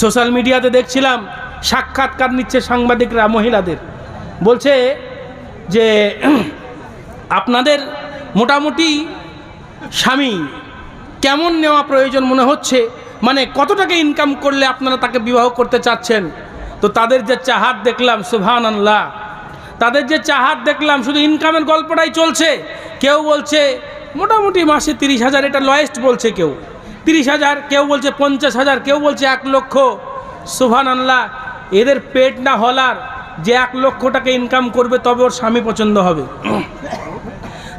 Social মিডিয়াতে দেখছিলাম, সাক্ষাৎকার নিচ্ছে সাংবাদিকরা, মহিলাদের। বলছে যে, আপনাদের মোটামুটি স্বামী কেমন নেওয়া প্রয়োজন মনে হচ্ছে? মানে কত টাকা ইনকাম করলে আপনারা তাকে বিবাহ করতে চাচ্ছেন? তো তাদের যে চাহাত দেখলাম সুভান আল্লাহ তাদের যে চাহাত দেখলাম, শুধু ইনকামের গল্পটাই চলছে। কেউ বলছে, মোটামুটি মাসে তিরিশ হাজার, এটা লয়েস্ট বলছে কেউ। তিরিশ হাজার, কেউ বলছে পঞ্চাশ হাজার, কেউ বলছে এক লক্ষ। সুভান আল্লাহ এদের পেট না হলার যে এক লক্ষ টাকা ইনকাম করবে, তবে ওর স্বামী পছন্দ হবে।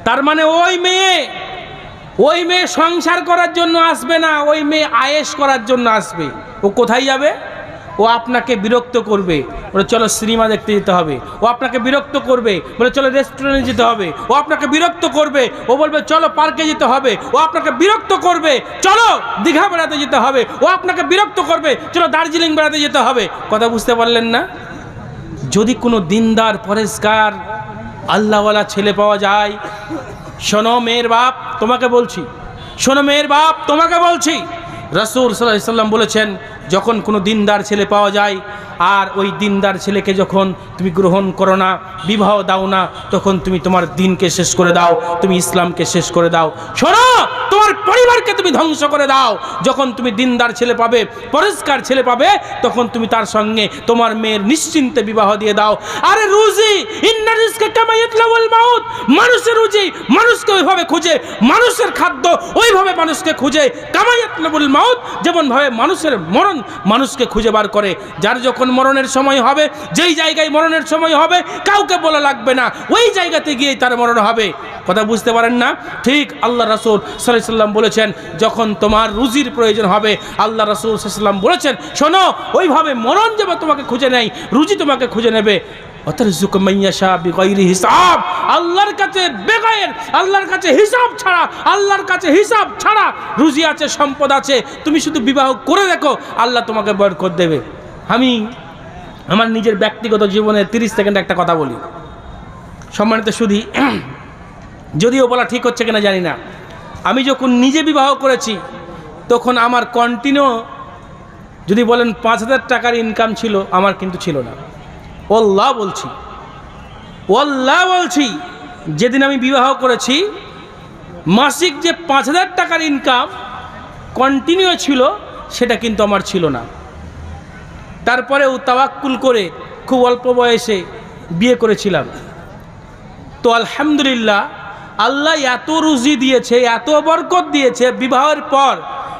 তার মানে ওই মেয়ে ওই মেয়ে সংসার করার জন্য আসবে না, ওই মেয়ে আয়েস করার জন্য আসবে। ও কোথায় যাবে? ও আপনাকে বিরক্ত করবে। বলে, চলো সিনেমা দেখতে যেতে হবে। ও আপনাকে বিরক্ত করবে। বলে, চলো রেস্টুরেন্টে যেতে হবে। ও আপনাকে বিরক্ত করবে। ও বলবে, চলো পার্কে যেতে হবে। ও আপনাকে বিরক্ত করবে। চলো দীঘা বেড়াতে যেতে হবে। ও আপনাকে বিরক্ত করবে। চলো দার্জিলিং বেড়াতে যেতে হবে। কথা বুঝতে পারলেন না? যদি কোনো দিনদার, পরেশগার, আল্লাহওয়ালা ছেলে পাওয়া যায়, শোনো মেয়ের বাপ, তোমাকে বলছি, শোনো মেয়ের বাপ, তোমাকে বলছি, রসুল সাল্লাহ সাল্লাম বলেছেন যখন কোনো দিনদার ছেলে পাওয়া যায়, আর ওই দিনদার ছেলেকে যখন তুমি গ্রহণ করো না, বিবাহ দাও না, তখন তুমি তোমার দিনকে শেষ করে দাও, তুমি ইসলামকে শেষ করে দাও। শোনো, তোমার পরিবারকে তুমি ধ্বংস করে দাও। যখন তুমি দিনদার ছেলে পাবে, পরিষ্কার ছেলে পাবে, তখন তুমি তার সঙ্গে তোমার মেয়ের নিশ্চিন্তে বিবাহ দিয়ে দাও। আরে রুজি মানুষের রুজি, মানুষকে ওইভাবে খুঁজে, মানুষের খাদ্য ওইভাবে মানুষকে খুঁজে। কামাইয়াতলাউল মাউত, যেমনভাবে মানুষের মরণ মানুষকে খুঁজে বার করে। যার যখন মরণের সময় হবে, যেই জায়গায় মরণের সময় হবে, কাউকে বলা লাগবে না। ওই জায়গাতে গিয়েই তার মরণ হবে। কথা বুঝতে পারেন না? ঠিক আল্লাহ রাসুল সাল্লাহ সাল্লাম বলেছেন, যখন তোমার রুজির প্রয়োজন হবে, আল্লাহ রাসুল সাল্লাম বলেছেন, শোনো, ওইভাবে মরণ যেমন তোমাকে খুঁজে নেয়, রুজি তোমাকে খুঁজে নেবে। হিসাব। আল্লাহর কাছে বেগায়ের, আল্লাহর কাছে হিসাব ছাড়া, আল্লাহর কাছে হিসাব ছাড়া রুজি আছে, সম্পদ আছে। তুমি শুধু বিবাহ করে দেখো, আল্লাহ তোমাকে বরকত দেবে। আমি আমার নিজের ব্যক্তিগত জীবনে তিরিশ সেকেন্ড একটা কথা বলি। সম্মানিত শুধু যদিও বলা ঠিক হচ্ছে কিনা জানি না। আমি যখন নিজে বিবাহ করেছি, তখন আমার কন্টিনিউ যদি বলেন পাঁচ হাজার টাকার ইনকাম ছিল, আমার কিন্তু ছিল না। ওল্লাহ বলছি। ওল্লাহ বলছি, যেদিন আমি বিবাহ করেছি, মাসিক যে পাঁচ হাজার টাকার ইনকাম কন্টিনিউ ছিল, সেটা কিন্তু আমার ছিল না। তারপরে তারপরেও তাওয়াক্কুল করে খুব অল্প বয়সে বিয়ে করেছিলাম। তো আলহামদুলিল্লাহ, আল্লাহ এত রুজি দিয়েছে, এত বরকত দিয়েছে, বিবাহের পর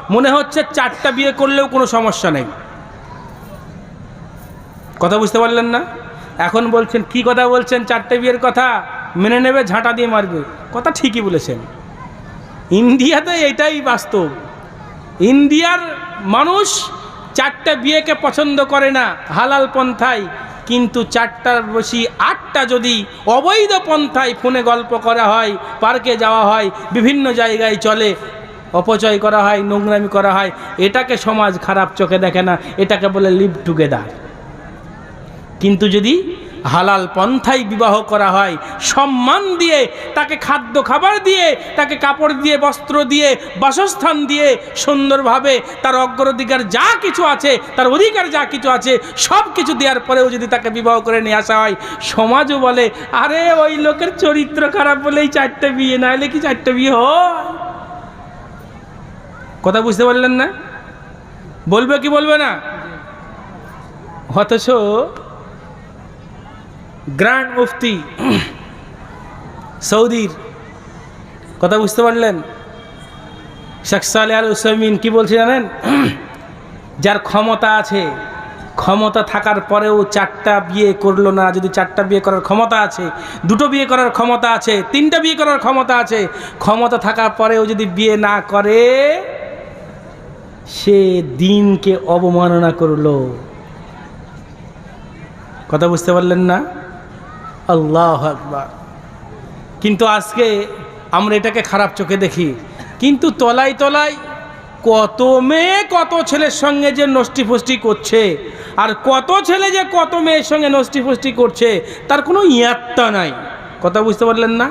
মনে হচ্ছে চারটা বিয়ে করলেও কোনো সমস্যা নেই। কথা বুঝতে পারলেন না? এখন বলছেন, কি কথা বলছেন? চারটে বিয়ের কথা। মেনে নেবে, ঝাঁটা দিয়ে মারবে। কথা ঠিকই বলেছেন। ইন্ডিয়াতে এটাই বাস্তব। ইন্ডিয়ার মানুষ চারটে বিয়েকে পছন্দ করে না, হালাল পন্থায়। কিন্তু চারটার বেশি, আটটা যদি অবৈধ পন্থায় ফোনে গল্প করা হয়, পার্কে যাওয়া হয়, বিভিন্ন জায়গায় চলে, অপচয় করা হয়, নোংরামি করা হয়, এটাকে সমাজ খারাপ চোখে দেখে না, এটাকে বলে লিভ টুগেদার। কিন্তু যদি হালাল পন্থায় বিবাহ করা হয়, সম্মান দিয়ে, তাকে খাদ্য খাবার দিয়ে, তাকে কাপড় দিয়ে, বস্ত্র দিয়ে, বাসস্থান দিয়ে, সুন্দরভাবে তার অগ্রাধিকার যা কিছু আছে, তার অধিকার যা কিছু আছে, সব কিছু দেওয়ার পরেও যদি তাকে বিবাহ করে নিয়ে আসা হয়, সমাজও বলে, আরে, ওই লোকের চরিত্র খারাপ বলেই চারটে বিয়ে না হলে কি চারটে বিয়ে হয়? কথা বুঝতে পারলেন না? বলবে কি বলবে না? অথচ গ্র্যান্ড মুফতি সৌদির, কথা বুঝতে পারলেন? শেখ সালে আল উসমিন কি বলছে জানেন? যার ক্ষমতা আছে, ক্ষমতা থাকার পরেও চারটা বিয়ে করল না। যদি চারটা বিয়ে করার ক্ষমতা আছে, দুটো বিয়ে করার ক্ষমতা আছে, তিনটা বিয়ে করার ক্ষমতা আছে, ক্ষমতা থাকার পরেও যদি বিয়ে না করে, সে দিনকে অবমাননা করল। কথা বুঝতে পারলেন না? আল্লাহ আকবার। কিন্তু আজকে আমরা এটাকে খারাপ চোখে দেখি। কিন্তু তলায় তলায় কত মেয়ে, কত ছেলের সঙ্গে যে নষ্টি ফষ্টি করছে, আর কত ছেলে যে কত মেয়ের সঙ্গে নষ্টি ফষ্টি করছে, তার কোনো ইয়াত্তা নাই। কথা বুঝতে পারলেন না?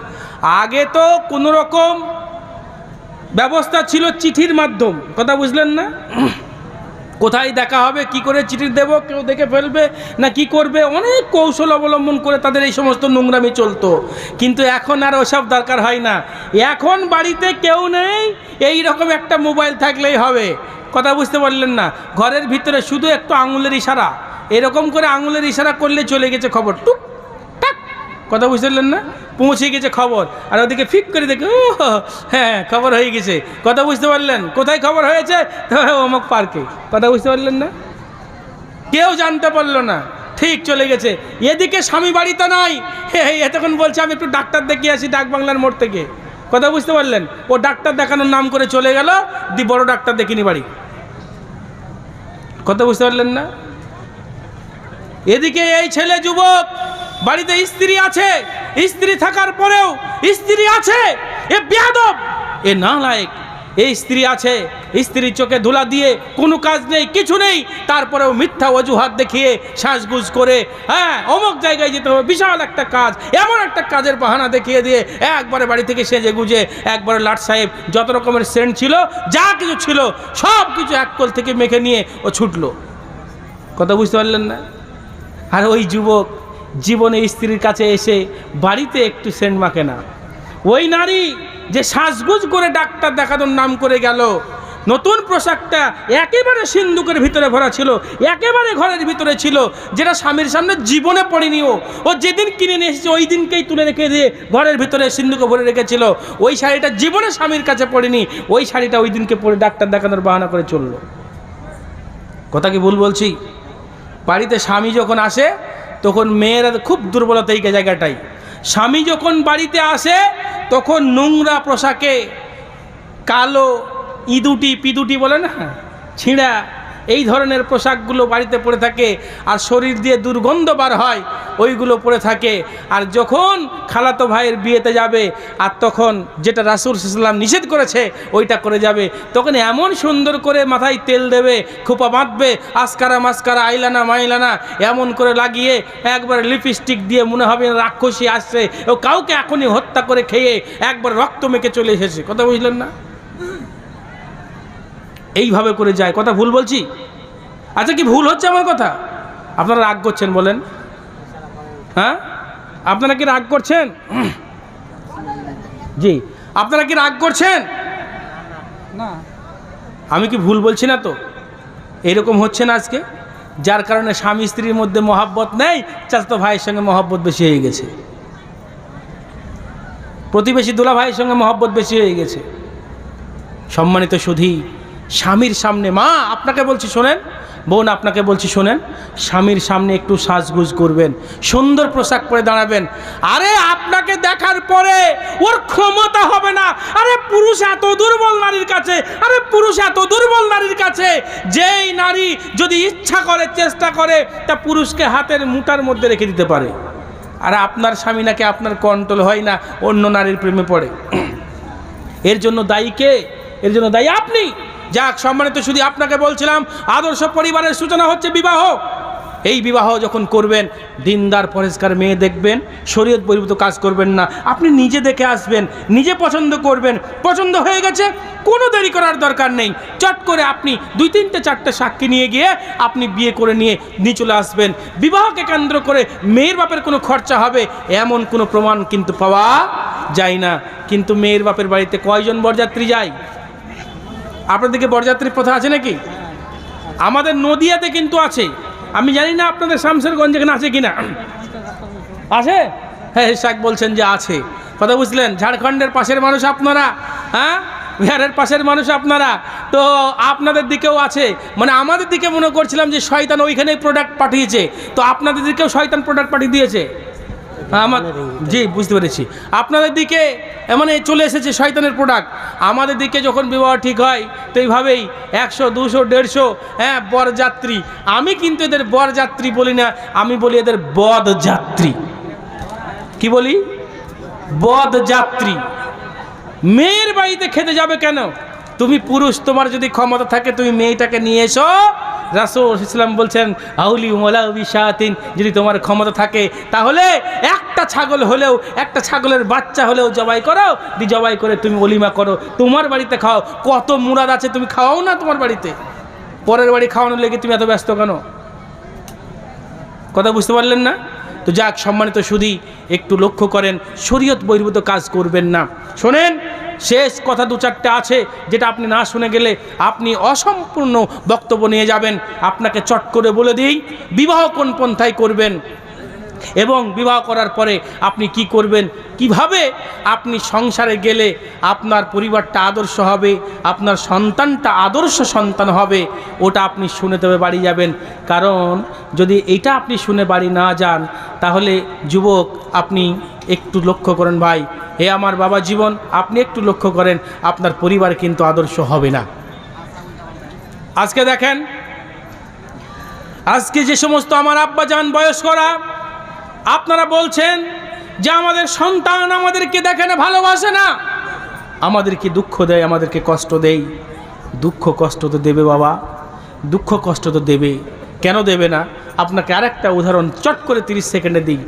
আগে তো কোনো রকম ব্যবস্থা ছিল চিঠির মাধ্যম। কথা বুঝলেন না? কোথায় দেখা হবে, কি করে চিঠি দেব, কেউ দেখে ফেলবে, না কি করবে? অনেক কৌশল অবলম্বন করে তাদের এই সমস্ত নোংরামি চলতো। কিন্তু এখন আর ওসব দরকার হয় না। এখন বাড়িতে কেউ নেই এই রকম একটা মোবাইল থাকলেই হবে। কথা বুঝতে পারলেন না? ঘরের ভিতরে শুধু একটু আঙুলের ইশারা। এরকম করে আঙুলের ইশারা করলে চলে গেছে খবর। টুক কথা বুঝতে না? পৌঁছে গেছে খবর। আর ওদিকে ফিক করে দেখে, ও হ্যাঁ খবর হয়ে গেছে। কথা বুঝতে পারলেন? কোথায় খবর হয়েছে? তো অমুক পার্কে। কথা বুঝতে পারলেন না? কেউ জানতে পারল না। ঠিক চলে গেছে। এদিকে স্বামী বাড়িতে নাই। এই এতক্ষণ বলছে, আমি একটু ডাক্তার দেখিয়ে আসি ডাক বাংলার মোড় থেকে। কথা বুঝতে পারলেন? ও ডাক্তার দেখানোর নাম করে চলে গেল দি বড় ডাক্তার দেখিনি বাড়ি। কথা বুঝতে পারলেন না? এদিকে এই ছেলে যুবক বাড়িতে স্ত্রী আছে, স্ত্রী থাকার পরেও স্ত্রী আছে, এ বেয়াদব, এ না লায়ক এই স্ত্রী আছে স্ত্রীর চোখে ধুলা দিয়ে কোনো কাজ নেই, কিছু নেই, তারপরেও মিথ্যা অজুহাত দেখিয়ে সাজগুজ করে হ্যাঁ অমুক জায়গায় যেতে হবে, বিশাল একটা কাজ, এমন একটা কাজের বাহানা দেখিয়ে দিয়ে একবারে বাড়ি থেকে সেজে গুজে একবারে লাট সাহেব যত রকমের সেন্ট ছিল, যা কিছু ছিল, সব কিছু এক কোল থেকে মেখে নিয়ে ও ছুটলো। কথা বুঝতে পারলেন না? আর ওই যুবক জীবনে স্ত্রীর কাছে এসে বাড়িতে একটু সেন্ট মাখে না ওই নারী যে সাজগুজ করে ডাক্তার দেখানোর নাম করে গেল, নতুন পোশাকটা একেবারে সিন্ধুকের ভিতরে ভরা ছিল, একেবারে ঘরের ভিতরে ছিল, যেটা স্বামীর সামনে জীবনে পড়েনি ও। ও যেদিন কিনে নিয়ে এসেছে, ওই দিনকেই তুলে রেখে দিয়ে ঘরের ভিতরে সিন্ধুকে ভরে রেখেছিল। ওই শাড়িটা জীবনে স্বামীর কাছে পড়েনি, ওই শাড়িটা ওই দিনকে পরে ডাক্তার দেখানোর বাহানা করে চলল। কথা কি ভুল বলছি? বাড়িতে স্বামী যখন আসে তখন মেয়েরা খুব দুর্বলতা এই জায়গাটাই। স্বামী যখন বাড়িতে আসে, তখন নোংরা পোশাকে কালো ইদুটি পিদুটি বলে না? ছিঁড়া এই ধরনের পোশাকগুলো বাড়িতে পরে থাকে আর শরীর দিয়ে দুর্গন্ধ বার হয়, ওইগুলো পরে থাকে। আর যখন খালাতো ভাইয়ের বিয়েতে যাবে আর তখন যেটা রাসুল ইসলাম নিষেধ করেছে, ওইটা করে যাবে। তখন এমন সুন্দর করে মাথায় তেল দেবে, খোপা বাঁধবে, আসকারা মাস্কারা, আইলানা মাইলানা, এমন করে লাগিয়ে একবার লিপস্টিক দিয়ে মনে হবে রাক্ষসী আসছে। ও কাউকে এখনই হত্যা করে খেয়ে একবার রক্ত মেখে চলে এসেছে। কথা বুঝলেন না? এইভাবে করে যায়। কথা ভুল বলছি? আচ্ছা কি ভুল হচ্ছে আমার কথা? আপনারা রাগ করছেন বলেন। হ্যাঁ? আপনারা কি রাগ করছেন? জি। আপনারা কি রাগ করছেন? না। আমি কি ভুল বলছি না তো? এরকম হচ্ছে না আজকে? যার কারণে স্বামী স্ত্রীর মধ্যে মহাব্বত নেই চাচাতো ভাইয়ের সঙ্গে মহাব্বত বেশি হয়ে গেছে। প্রতিবেশী দুলা ভাইয়ের সঙ্গে মহব্বত বেশি হয়ে গেছে। সম্মানিত সুধী স্বামীর সামনে, মা, আপনাকে বলছি শোনেন, বোন, আপনাকে বলছি শোনেন, স্বামীর সামনে একটু সাজগুজ করবেন, সুন্দর পোশাক পরে দাঁড়াবেন। আরে, আপনাকে দেখার পরে ওর ক্ষমতা হবে না। আরে, পুরুষ এত দুর্বল নারীর কাছে, আরে, পুরুষ এত দুর্বল নারীর কাছে, যেই নারী যদি ইচ্ছা করে, চেষ্টা করে, তা পুরুষকে হাতের মুঠার মধ্যে রেখে দিতে পারে। আর আপনার স্বামী নাকি আপনার কন্ট্রোল হয় না, অন্য নারীর প্রেমে পড়ে। এর জন্য দায়ী কে? এর জন্য দায়ী আপনি। যাক, সম্মানিত শুধু আপনাকে বলছিলাম, আদর্শ পরিবারের সূচনা হচ্ছে বিবাহ। এই বিবাহ যখন করবেন, দিনদার পরিষ্কার মেয়ে দেখবেন, শরীয়ত বহির্ভূত কাজ করবেন না, আপনি নিজে দেখে আসবেন, নিজে পছন্দ করবেন, পছন্দ হয়ে গেছে, কোনো দেরি করার দরকার নেই। চট করে আপনি দুই, তিনটে, চারটে সাক্ষী নিয়ে গিয়ে আপনি বিয়ে করে নিয়ে নিয়ে চলে আসবেন। বিবাহকে কেন্দ্র করে মেয়ের বাপের কোনো খরচা হবে, এমন কোনো প্রমাণ কিন্তু পাওয়া যায় না। কিন্তু মেয়ের বাপের বাড়িতে কয়জন বরযাত্রী যায়? আপনাদেরকে বরযাত্রীর প্রথা আছে নাকি? আমাদের নদিয়াতে কিন্তু আছে। আমি জানি না আপনাদের শামসেরগঞ্জ এখানে আছে কিনা। আছে? হ্যাঁ শাক বলছেন যে আছে। কথা বুঝলেন? ঝাড়খণ্ডের পাশের মানুষ আপনারা হ্যাঁ? বিহারের পাশের মানুষ আপনারা। তো আপনাদের দিকেও আছে। মানে আমাদের দিকে মনে করছিলাম যে শয়তান ওইখানেই প্রোডাক্ট পাঠিয়েছে। তো আপনাদের দিকেও শয়তান প্রোডাক্ট পাঠিয়ে দিয়েছে। আমার জি বুঝতে পেরেছি। আপনাদের দিকে মানে চলে এসেছে শয়তানের প্রোডাক্ট আমাদের দিকে যখন বিবাহ ঠিক হয় তো এইভাবেই একশো দুশো দেড়শো হ্যাঁ বরযাত্রী। আমি কিন্তু এদের বরযাত্রী বলি না আমি বলি এদের বদযাত্রী। কি বলি? বদযাত্রী। মেয়ের বাড়িতে খেতে যাবে কেন? তুমি পুরুষ তোমার যদি ক্ষমতা থাকে তুমি মেয়েটাকে নিয়ে এসো। রাসুল ইসলাম বলছেন, আউলি উমলা বিশাতিন যদি তোমার ক্ষমতা থাকে, তাহলে একটা ছাগল হলেও, একটা ছাগলের বাচ্চা হলেও জবাই করো। দি জবাই করে তুমি অলিমা করো। তোমার বাড়িতে খাও। কত মুরাদ আছে তুমি খাওয়াও না তোমার বাড়িতে? পরের বাড়ি খাওয়ানোর লেগে তুমি এত ব্যস্ত কেন? কথা বুঝতে পারলেন না? তো যাক, সম্মানিত সুদী একটু লক্ষ্য করেন, শরীয়ত বহির্ভূত কাজ করবেন না। শোনেন শেষ কথা দু চারটে আছে যেটা আপনি না শুনে গেলে আপনি অসম্পূর্ণ বক্তব্য নিয়ে যাবেন। আপনাকে চট করে বলে দিই, বিবাহ কোন পন্থায় করবেন? এবং বিবাহ করার পরে আপনি কি করবেন? কীভাবে আপনি সংসারে গেলে আপনার পরিবারটা আদর্শ হবে, আপনার সন্তানটা আদর্শ সন্তান হবে, ওটা আপনি শুনে তবে বাড়ি যাবেন। কারণ যদি এটা আপনি শুনে বাড়ি না যান, তাহলে যুবক আপনি একটু লক্ষ্য করেন ভাই, হে আমার বাবা জীবন, আপনি একটু লক্ষ্য করেন, আপনার পরিবার কিন্তু আদর্শ হবে না। আজকে দেখেন, আজকে যে সমস্ত আমার আব্বা যান বয়স্করা আপনারা বলছেন যে আমাদের সন্তান আমাদেরকে দেখে না, ভালোবাসে না। আমাদেরকে দুঃখ দেয়, আমাদেরকে কষ্ট দেয়? দুঃখ কষ্ট তো দেবে বাবা, দুঃখ কষ্ট তো দেবে। কেন দেবে না? আপনাকে আরেকটা উদাহরণ চট করে তিরিশ সেকেন্ডে দিই।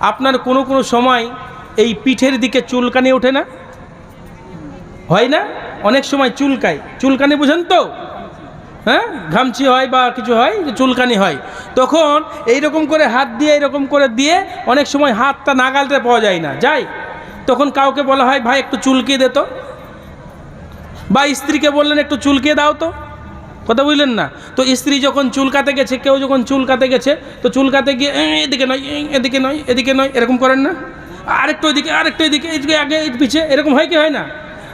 আপনার কোনো কোনো সময় এই পিঠের দিকে চুলকানি ওঠে না? হয় না? অনেক সময় চুলকায়। চুলকানি বুঝেন তো? হ্যাঁ? ঘামচি হয় বা কিছু হয়, যে চুলকানি হয়। তখন এই রকম করে হাত দিয়ে এরকম করে দিয়ে অনেক সময় হাতটা নাগালতে পাওয়া যায় না। যাই, তখন কাউকে বলা হয়, ভাই, একটু চুলকিয়ে দে তো। বা স্ত্রীকে বললেন, একটু চুলকিয়ে দাও তো। কথা বুঝলেন না? তো স্ত্রী যখন চুলকাতে গেছে, কেউ যখন চুলকাতে গেছে, তো চুলকাতে গিয়ে এদিকে নয় এদিকে নয় এদিকে নয়। এরকম করেন না? আরেকটু এদিকে আরেকটু এদিকে এদিকে, আগে এর পিছে, এরকম হয় কি হয় না?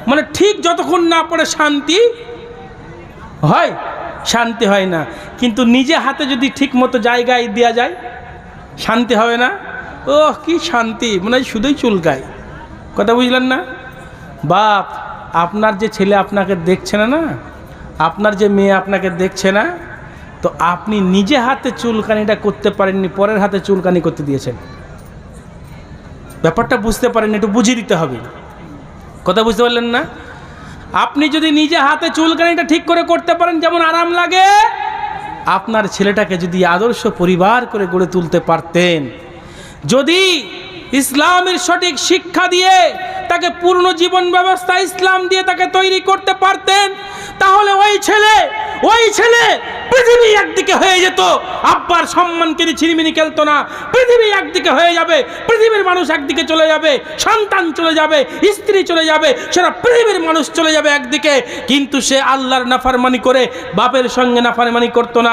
মানে ঠিক যতক্ষণ না পড়ে শান্তি হয় শান্তি হয় না। কিন্তু নিজে হাতে যদি ঠিক মতো জায়গায় দেওয়া যায়, শান্তি হবে না। ও কি শান্তি, মনে হয় শুধুই চুলকায় কথা বুঝলেন না? বাপ, আপনার যে ছেলে আপনাকে দেখছে না না? আপনার যে মেয়ে আপনাকে দেখছে না, তো আপনি নিজে হাতে চুলকানিটা করতে পারেননি, পরের হাতে চুলকানি করতে দিয়েছেন। ব্যাপারটা বুঝতে পারেন একটু বুঝিয়ে দিতে হবে। কথা বুঝতে পারলেন না? আপনি যদি নিজে হাতে চুলকানিটা ঠিক করে করতে পারেন, যেমন আরাম লাগে, আপনার ছেলেটাকে যদি আদর্শ পরিবার করে গড়ে তুলতে পারতেন, যদি ইসলামের সঠিক শিক্ষা দিয়ে তাকে পূর্ণ জীবন ব্যবস্থা ইসলাম দিয়ে তাকে তৈরি করতে পারতেন, তাহলে ওই ছেলে ওই ছেলে পৃথিবী একদিকে হয়ে যেত। আব্বার সম্মানকে ছিনিমিনি খেলতো না। পৃথিবী একদিকে হয়ে যাবে, পৃথিবীর মানুষ একদিকে চলে যাবে, সন্তান চলে যাবে, স্ত্রী চলে যাবে, সেটা পৃথিবীর মানুষ চলে যাবে একদিকে। কিন্তু সে আল্লাহর নাফারমানি করে বাপের সঙ্গে নাফারমানি করতো না।